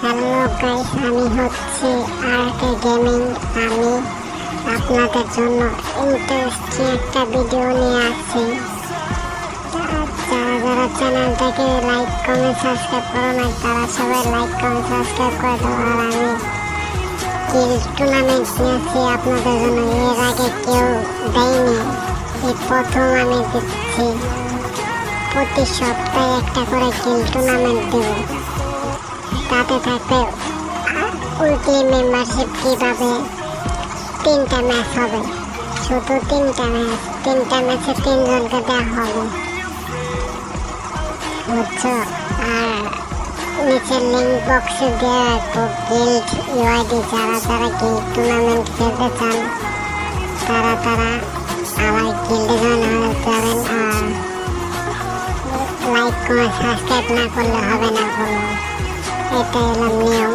Hello guys আমি হচ্ছে art gaming আমি আপনাদের জন্য ইন্টারেস্টিং একটা ভিডিও নিয়ে আসছি যারা যারা চ্যানেলটাকে লাইক কমেন্ট সাবস্ক্রাইব করো না, তারা সবাই লাইক কমেন্ট সাবস্ক্রাইব করে দাও। আর আমি কিল টুর্নামেন্ট নিয়েছি আপনাদের জন্য, এর আগে কেউ দেয়নি। এই প্রথম আমি দিচ্ছি। প্রতি সপ্তাহে একটা করে কিল টুর্নামেন্ট দেবো। তাতে থাকবে উইকলি মেম্বারশিপ কীভাবে? তিনটা ম্যাচ হবে। শুধু তিনটা ম্যাচ তিনটা ম্যাচে তিনজনকে দেওয়া হবে। বুঝছ? আর নিচের লিঙ্ক বক্সে দেওয়া রাখব গিল্ড ইউআইডি যারা যারা গিল্ড টুর্নামেন্ট খেলতে চান, তারা তারা আমার গিল্ডে জয়েন হয়ে যাবেন আর লাইক করে সাবস্ক্রাইব না করলে হবে না কোনো এটাই হলাম নিয়ম।